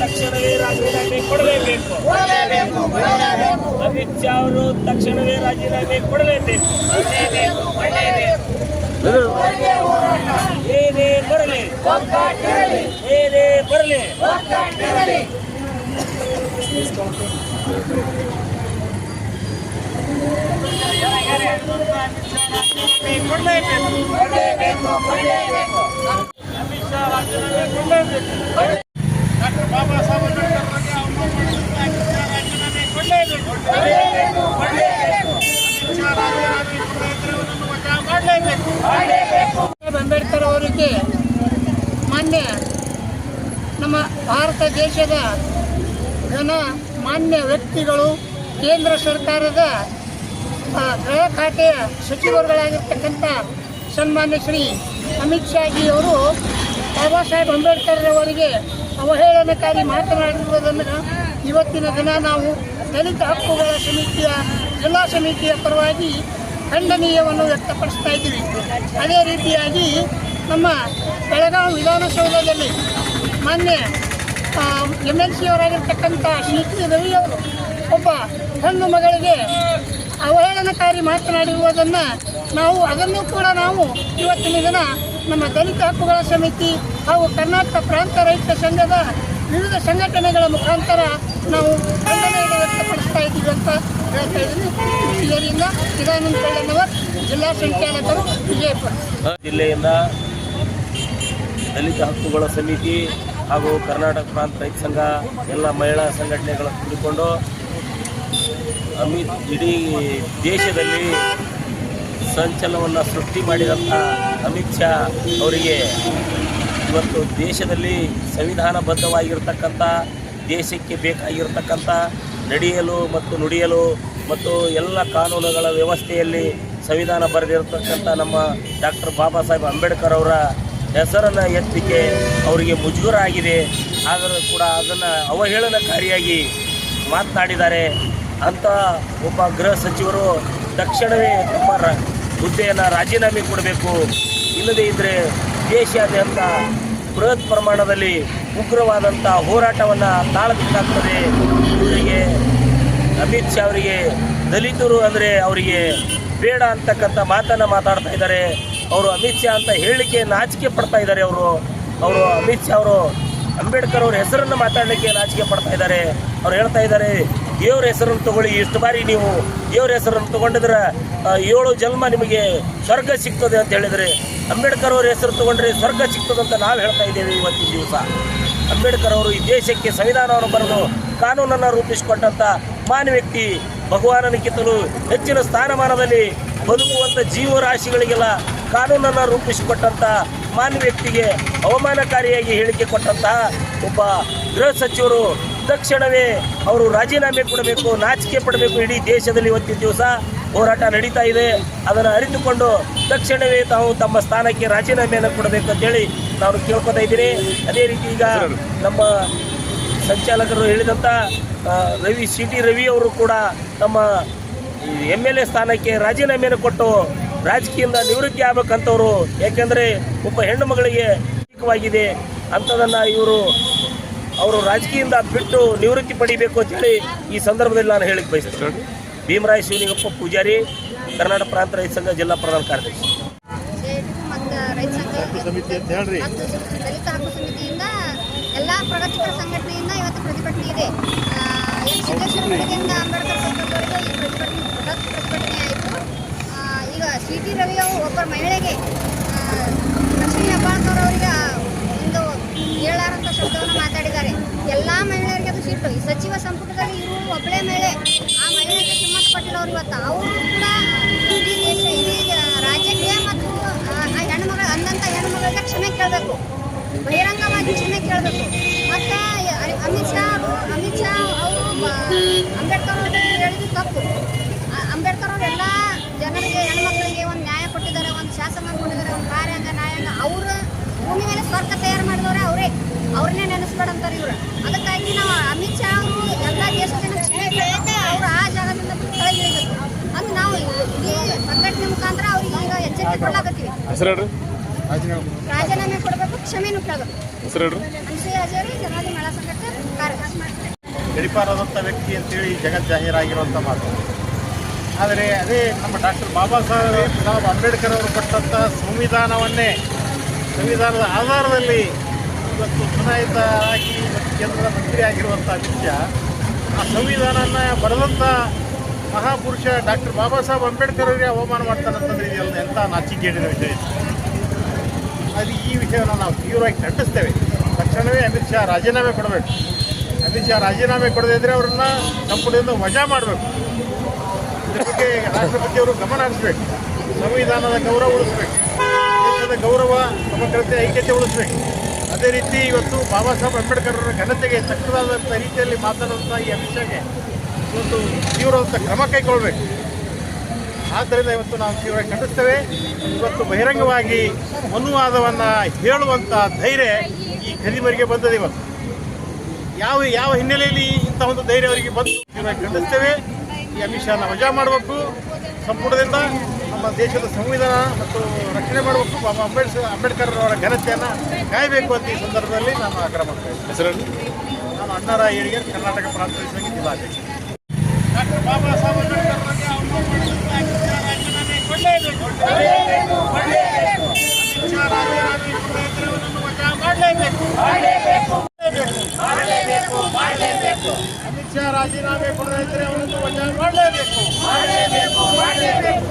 ತಕ್ಷಣವೇ ರಾಜೀನಾಮೆ ಕೊಡಲೇಬೇಕು ಅಮಿತ್ ಶಾ ಅವರು ತಕ್ಷಣವೇ ರಾಜೀನಾಮೆ ಕೊಡಲೇಬೇಕು ಏನೇ ಬರಲಿ ಏನೇ ಬರಲಿ ಕೊಡಲೇಬೇಕು ಅಮಿತ್ ಶಾ ರಾಜೀನಾಮೆ ಕೊಡಲೇಬೇಕು. ಡಾಕ್ಟರ್ ಬಾಬಾ ಸಾಹೇಬ್ ಅಂಬೇಡ್ಕರ್ ಬಗ್ಗೆ ರಾಜೀನಾಮೆ ಕೊಡಲೇಬೇಕು. ಕೊಡಲೇಬೇಕು ಕೊಡಲೇಬೇಕು. ಅಮಿತ್ ಶಾ ರಾಜೀನಾಮೆ ಕೊಡಲೇಬೇಕು ಬಚಾವ್ ಮಾಡಲೇಬೇಕು ಮಾಡಲೇಬೇಕು ಬಾಬಾ ಅಂಬೇಡ್ಕರ್ ಅವರಿಗೆ ಮಾನ್ಯ ನಮ್ಮ ಭಾರತ ದೇಶದ ಘನ ಮಾನ್ಯ ವ್ಯಕ್ತಿಗಳು ಕೇಂದ್ರ ಸರ್ಕಾರದ ಗೃಹ ಖಾತೆಯ ಸಚಿವರುಗಳಾಗಿರ್ತಕ್ಕಂಥ ಸನ್ಮಾನ್ಯ ಶ್ರೀ ಅಮಿತ್ ಶಾಜಿ ಅವರು ಬಾಬಾ ಸಾಹೇಬ್ ಅಂಬೇಡ್ಕರ್ ಅವರಿಗೆ ಅವಹೇಳನಕಾರಿ ಮಾತನಾಡಿರುವುದನ್ನು ಇವತ್ತಿನ ದಿನ ನಾವು ದಲಿತ ಹಕ್ಕುಗಳ ಸಮಿತಿಯ ಜಿಲ್ಲಾ ಸಮಿತಿಯ ಪರವಾಗಿ ಖಂಡನೀಯವನ್ನು ವ್ಯಕ್ತಪಡಿಸ್ತಾ ಇದ್ದೀವಿ. ಅದೇ ರೀತಿಯಾಗಿ ನಮ್ಮ ಬೆಳಗಾವಿ ವಿಧಾನಸೌಧದಲ್ಲಿ ಮಾನ್ಯ ಎಂ ಎಲ್ ಸಿ ಅವರಾಗಿರ್ತಕ್ಕಂಥ ಶ್ರೀ ರವಿ ಅವರು, ಒಬ್ಬ ಹೆಣ್ಣು ಮಗಳಿಗೆ ಅವಹೇಳನಕಾರಿ ಮಾತನಾಡಿರುವುದನ್ನು ನಾವು ಅದನ್ನು ಕೂಡ ನಾವು ಇವತ್ತಿನ ದಿನ ನಮ್ಮ ದಲಿತ ಹಕ್ಕುಗಳ ಸಮಿತಿ ಹಾಗೂ ಕರ್ನಾಟಕ ಪ್ರಾಂತ ರೈತ ಸಂಘದ ವಿವಿಧ ಸಂಘಟನೆಗಳ ಮುಖಾಂತರ ನಾವು ಖಂಡನೆಯನ್ನು ವ್ಯಕ್ತಪಡಿಸ್ತಾ ಇದ್ದೀವಿ ಅಂತ ಹೇಳ್ತಾ ಇದ್ದೀನಿ. ಚಿದಾನಂದ ಜಿಲ್ಲಾ ಸಂಚಾಲಕರು ವಿಜಯಪುರ. ಜಿಲ್ಲೆಯಿಂದ ದಲಿತ ಹಕ್ಕುಗಳ ಸಮಿತಿ ಹಾಗೂ ಕರ್ನಾಟಕ ಪ್ರಾಂತ ರೈತ ಸಂಘ ಎಲ್ಲ ಮಹಿಳಾ ಸಂಘಟನೆಗಳನ್ನು ಕೂಡಿಕೊಂಡು ಅಮಿತ್ ಇಡೀ ದೇಶದಲ್ಲಿ ಸಂಚಲನವನ್ನು ಸೃಷ್ಟಿ ಮಾಡಿದಂಥ ಅಮಿತ್ ಶಾ ಅವರಿಗೆ ಇವತ್ತು ದೇಶದಲ್ಲಿ ಸಂವಿಧಾನಬದ್ಧವಾಗಿರ್ತಕ್ಕಂಥ, ದೇಶಕ್ಕೆ ಬೇಕಾಗಿರ್ತಕ್ಕಂಥ ನಡೆಯಲು ಮತ್ತು ನುಡಿಯಲು ಮತ್ತು ಎಲ್ಲ ಕಾನೂನುಗಳ ವ್ಯವಸ್ಥೆಯಲ್ಲಿ ಸಂವಿಧಾನ ಬರೆದಿರತಕ್ಕಂಥ ನಮ್ಮ ಡಾಕ್ಟರ್ ಬಾಬಾ ಸಾಹೇಬ್ ಅಂಬೇಡ್ಕರ್ ಅವರ ಹೆಸರನ್ನು ಎತ್ತಲಿಕ್ಕೆ ಅವರಿಗೆ ಮುಜುಗರ ಆಗಿದೆ ಆದರೂ ಕೂಡ ಅದನ್ನು ಅವಹೇಳನಕಾರಿಯಾಗಿ ಮಾತನಾಡಿದ್ದಾರೆ. ಅಂತ ಒಬ್ಬ ಗೃಹ ಸಚಿವರು ತಕ್ಷಣವೇ ತಮ್ಮ ಹುದ್ದೆಯನ್ನು ರಾಜೀನಾಮೆ ಕೊಡಬೇಕು. ಇಲ್ಲದೇ ಇದ್ದರೆ ದೇಶಾದ್ಯಂತ ಬೃಹತ್ ಪ್ರಮಾಣದಲ್ಲಿ ಉಗ್ರವಾದಂಥ ಹೋರಾಟವನ್ನು ತಾಳಬೇಕಾಗ್ತದೆ. ಇವರಿಗೆ ಅಮಿತ್ ಶಾ ಅವರಿಗೆ ದಲಿತರು ಅಂದರೆ ಅವರಿಗೆ ಬೇಡ ಅಂತಕ್ಕಂಥ ಮಾತನ್ನು ಮಾತಾಡ್ತಾ ಇದ್ದಾರೆ. ಅವರು ಅಮಿತ್ ಶಾ ಅಂತ ಹೇಳಲಿಕ್ಕೆ ನಾಚಿಕೆ ಪಡ್ತಾ ಇದ್ದಾರೆ ಅವರು. ಅವರು ಅಮಿತ್ ಶಾ ಅವರು ಅಂಬೇಡ್ಕರ್ ಅವ್ರ ಹೆಸರನ್ನು ಮಾತಾಡಲಿಕ್ಕೆ ನಾಚಿಕೆ ಪಡ್ತಾ ಇದ್ದಾರೆ. ಅವ್ರು ಹೇಳ್ತಾ ಇದ್ದಾರೆ ದೇವ್ರ ಹೆಸರನ್ನು ತಗೊಳ್ಳಿ. ಇಷ್ಟು ಬಾರಿ ನೀವು ದೇವ್ರ ಹೆಸರನ್ನು ತಗೊಂಡಿದ್ರೆ ಏಳು ಜನ್ಮ ನಿಮಗೆ ಸ್ವರ್ಗ ಸಿಗ್ತದೆ ಅಂತ ಹೇಳಿದರೆ, ಅಂಬೇಡ್ಕರ್ ಅವ್ರ ಹೆಸರು ತಗೊಂಡ್ರೆ ಸ್ವರ್ಗ ಸಿಗ್ತದೆ ಅಂತ ನಾವು ಹೇಳ್ತಾ ಇದ್ದೇವೆ ಇವತ್ತಿನ ದಿವಸ. ಅಂಬೇಡ್ಕರ್ ಅವರು ಈ ದೇಶಕ್ಕೆ ಸಂವಿಧಾನವನ್ನು ಬರೆದು ಕಾನೂನನ್ನು ರೂಪಿಸಿಕೊಟ್ಟಂಥ ಮಾನ್ಯ ವ್ಯಕ್ತಿ. ಭಗವಾನನಿಗಿಂತಲೂ ಹೆಚ್ಚಿನ ಸ್ಥಾನಮಾನದಲ್ಲಿ ಬದುಕುವಂಥ ಜೀವರಾಶಿಗಳಿಗೆಲ್ಲ ಕಾನೂನನ್ನು ರೂಪಿಸಿಕೊಟ್ಟಂಥ ಮಾನ್ಯ ವ್ಯಕ್ತಿಗೆ ಅವಮಾನಕಾರಿಯಾಗಿ ಹೇಳಿಕೆ ಕೊಟ್ಟಂತಹ ಒಬ್ಬ ಗೃಹ ಸಚಿವರು ತಕ್ಷಣವೇ ಅವರು ರಾಜೀನಾಮೆ ಕೊಡಬೇಕು, ನಾಚಿಕೆ ಪಡಬೇಕು. ಇಡೀ ದೇಶದಲ್ಲಿ ಇವತ್ತಿನ ದಿವಸ ಹೋರಾಟ ನಡೀತಾ ಇದೆ. ಅದನ್ನು ಅರಿತುಕೊಂಡು ತಕ್ಷಣವೇ ತಾವು ತಮ್ಮ ಸ್ಥಾನಕ್ಕೆ ರಾಜೀನಾಮೆಯನ್ನು ಕೊಡಬೇಕು ಅಂತೇಳಿ ನಾನು ಕೇಳ್ಕೊತಾ ಇದ್ದೀನಿ. ಅದೇ ರೀತಿ ಈಗ ನಮ್ಮ ಸಂಚಾಲಕರು ಹೇಳಿದಂಥ ರವಿ ಸಿ ಟಿ ರವಿ ಅವರು ಕೂಡ ತಮ್ಮ ಎಂ ಎಲ್ ಎ ಸ್ಥಾನಕ್ಕೆ ರಾಜೀನಾಮೆಯನ್ನು ಕೊಟ್ಟು ರಾಜಕೀಯದಿಂದ ನಿವೃತ್ತಿ ಆಗ್ಬೇಕಂತವರು. ಯಾಕೆಂದರೆ ಒಬ್ಬ ಹೆಣ್ಣು ಮಗಳಿಗೆ ಅಂಥದನ್ನು ಇವರು ಅವರು ರಾಜಕೀಯದಿಂದ ಬಿಟ್ಟು ನಿವೃತ್ತಿ ಪಡಿಬೇಕು ಅಂತೇಳಿ ಈ ಸಂದರ್ಭದಲ್ಲಿ ನಾನು ಹೇಳಿಕ್ಕೆ ಬಯಸ್ತೇನೆ. ಭೀಮರಾಯ ಶಿವಲಿಂಗಪ್ಪ ಪೂಜಾರಿ ಕರ್ನಾಟಕ ಪ್ರಾಂತ ರೈತ ಸಂಘ ಜಿಲ್ಲಾ ಪ್ರಧಾನ ಕಾರ್ಯದರ್ಶಿ. ದಲಿತ ಹಕ್ಕು ಸಮಿತಿಯಿಂದ ಎಲ್ಲ ಪ್ರಗತಿಪರ ಸಂಘಟನೆಯಿಂದ ಇವತ್ತು ಪ್ರತಿಭಟನೆ ಇದೆ. ಆ, ಈ ಸಿದ್ದೇಶ್ವರ ಬೆಳಗ್ಗೆಯಿಂದ ಅಂಬೇಡ್ಕರ್ ಸರ್ಕಲ್ವರೆಗೂ ಈ ಪ್ರತಿಭಟನೆ ಬೃಹತ್ ಪ್ರತಿಭಟನೆ ಆಯಿತು. ಈಗ ಸಿ ಟಿ ರವಿ ಅವರು ಒಬ್ಬ ಮಹಿಳೆಗೆ ಆ, ಲಕ್ಷ್ಮೀ ಹೆಬ್ಬಾಳ್ಕರ್ ಅವರಿಗೆ ಒಂದು ಹೇಳಾರಂಥ ಶಬ್ದವನ್ನು ಮಾತಾಡಿದ್ದಾರೆ ಎಲ್ಲ ಸಿಟ್ಟು. ಈ ಸಚಿವ ಸಂಪುಟದಲ್ಲಿ ಇರುವ ಒಬ್ಬಳೇ ಮೇಲೆ ಆ ಮಹಿಳೆಗೆ ಸಂಬಂಧಪಟ್ಟಿರೋರು ಕೊಟ್ಟಿಲ್ಲ ಅವ್ರು ಇವತ್ತು. ಅವರು ಕೂಡ ಇಡೀ ರಾಜ್ಯಕ್ಕೆ ಮತ್ತು, ಆ ಹೆಣ್ಮಗಳ ಅಂದಂಥ ಹೆಣ್ಮಗಳಿಗೆ ಕ್ಷಮೆ ಕೇಳಬೇಕು. ಬಹಿರಂಗವಾಗಿ ಕ್ಷಮೆ ಕೇಳಬೇಕು. ಮತ್ತು, ಅಮಿತ್ ಶಾ ಅವರು, ಅಮಿತ್ ಶಾ ಅವರು ಅಂಬೇಡ್ಕರ್ ಅವರು ಹೇಳಿದ್ದು ತಪ್ಪು. ಅಂಬೇಡ್ಕರ್ ಅವರು ಎಲ್ಲ ಜನರಿಗೆ, ಹೆಣ್ಮಕ್ಳಿಗೆ ಒಂದು ನ್ಯಾಯ ಕೊಟ್ಟಿದ್ದಾರೆ, ಒಂದು ಶಾಸನ ಕೊಟ್ಟಿದ್ದಾರೆ, ಒಂದು ಕಾರ್ಯಾಂಗ, ನ್ಯಾಯಾಂಗ. ಅವರು ಭೂಮಿ ಮೇಲೆ ಸ್ವರ್ಗ ತಯಾರು ಮಾಡಿದವರೇ ಅವರೇ. ಅವ್ರನ್ನೇ ನೆನೆಸ್ಬೇಡ ಅಂತಾರೆ ಇವರು ನಾವು ಅಮಿತ್ ಶಾ ಅವರು ಎಲ್ಲ ದೇಶದ ಅವರು ಆ ಜಾಗದಿಂದ ಕೆಳಗಿಳಿಬೇಕು ನಾವು ಇಡೀ ಸಂಘಟನೆ ಮುಖಾಂತರ ಅವ್ರಿಗೆ ಈಗ ಎಚ್ಚರಿಕೆ ಕೊಡ್ಲಾಕತ್ತೀವಿ. ರಾಜೀನಾಮೆ ಕೊಡಬೇಕು ಕ್ಷಮೆನೂ ಕೇಳಬೇಕು. ಹೇಳ್ರಿ. ಅನ್ಸೂಯ ಹಜಾರಿ ಜನವಾದಿ ಮಹಿಳಾ ಸಂಘಟನೆ ಕಾರ್ಯ ಗಡಿಪಾರಾದಂಥ ವ್ಯಕ್ತಿ ಅಂತೇಳಿ ಜಗತ್ ಜಾಹೀರಾಗಿರುವಂಥ ಮಾತು. ಆದರೆ ಅದೇ ನಮ್ಮ ಡಾಕ್ಟರ್ ಬಾಬಾ ಸಾಹೇಬ್ ಸಾಹೇಬ್ ಅಂಬೇಡ್ಕರ್ ಅವರು ಕೊಟ್ಟಂಥ ಸಂವಿಧಾನವನ್ನೇ ಸಂವಿಧಾನದ ಆಧಾರದಲ್ಲಿ ಇವತ್ತು ಚುನಾಯಿತರಾಗಿ ಮತ್ತು ಕೇಂದ್ರದ ಮಂತ್ರಿ ಆಗಿರುವಂಥ ಶಾ ಆ ಸಂವಿಧಾನನ ಬರೆದಂಥ ಮಹಾಪುರುಷ ಡಾಕ್ಟರ್ ಬಾಬಾ ಸಾಹೇಬ್ ಅಂಬೇಡ್ಕರ್ ಅವರಿಗೆ ಅವಮಾನ ಮಾಡ್ತಾರಂತಂದ್ರೆ ಇದೆಲ್ಲ ಎಂಥ ನಾಚಿಕೆಗೇಡಿನ ವಿಷಯ. ಅದು ಈ ವಿಷಯವನ್ನು ನಾವು ತೀವ್ರವಾಗಿ ಖಂಡಿಸ್ತೇವೆ. ತಕ್ಷಣವೇ ಅಮಿತ್ ಶಾ ರಾಜೀನಾಮೆ ಕೊಡಬೇಕು. ಅಮಿತ್ ಶಾ ರಾಜೀನಾಮೆ ಕೊಡದೇ ಅವರನ್ನ ಸಂಪುಟದಿಂದ ವಜಾ ಮಾಡಬೇಕು. ಇದ್ರ ಬಗ್ಗೆ ರಾಷ್ಟ್ರಪತಿಯವರು ಗಮನ ಹರಿಸ್ಬೇಕು. ಸಂವಿಧಾನದ ಗೌರವ ಉಳಿಸ್ಬೇಕು. ದೇಶದ ಗೌರವ, ಸಮಗ್ರತೆ, ಐಕ್ಯತೆ ಉಳಿಸ್ಬೇಕು. ಅದೇ ರೀತಿ ಇವತ್ತು ಬಾಬಾ ಸಾಹೇಬ್ ಅಂಬೇಡ್ಕರ್ ಅವರ ಘನತೆಗೆ ತಕ್ಕದಾದಂಥ ರೀತಿಯಲ್ಲಿ ಮಾತಾಡುವಂಥ ಈ ಅಮಿಷಾಗೆ ಇವತ್ತು ತೀವ್ರವಾದಂಥ ಕ್ರಮ ಕೈಗೊಳ್ಬೇಕು. ಆದ್ದರಿಂದ ಇವತ್ತು ನಾವು ತೀವ್ರ ಖಂಡಿಸ್ತೇವೆ. ಇವತ್ತು ಬಹಿರಂಗವಾಗಿ ಅನುವಾದವನ್ನು ಹೇಳುವಂಥ ಧೈರ್ಯ ಈ ಖದೀಮರಿಗೆ ಬಂದದೆ ಇವತ್ತು. ಯಾವ ಯಾವ ಹಿನ್ನೆಲೆಯಲ್ಲಿ ಇಂಥ ಒಂದು ಧೈರ್ಯ ಅವರಿಗೆ ಬಂದು ತೀವ್ರ ಖಂಡಿಸ್ತೇವೆ. ಈ ಅಮಿತ್ ಶಾ ವಜಾ ಮಾಡಬೇಕು. ಸಂಪುಟದಿಂದ ನಮ್ಮ ದೇಶದ ಸಂವಿಧಾನ ಮತ್ತು ರಕ್ಷಣೆ ಮಾಡಬೇಕು. ಬಾಬಾ ಅಂಬೇಡ್ಕರ್ ಅಂಬೇಡ್ಕರ್ ಅವರ ಘನತೆಯನ್ನು ಕಾಯಬೇಕು ಅಂತ ಈ ಸಂದರ್ಭದಲ್ಲಿ ನಾನು ಆಗ್ರಹ ಮಾಡ್ತಾ ಇದ್ದೀನಿ. ನಾನು ಅಣ್ಣಾರ ಏಳಿಗೆ ಕರ್ನಾಟಕ ಪ್ರಾಂತ ಸಂಘ ಜಿಲ್ಲಾಧ್ಯಕ್ಷ ಡಾಕ್ಟರ್ ಅಮಿತ್ ಶಾ ರಾಜೀನಾಮೆ ಕೊಡದಿದ್ದರೆ ಅವರನ್ನು ವಜಾ ಮಾಡಲೇಬೇಕು. ಮಾಡಲೇಬೇಕು.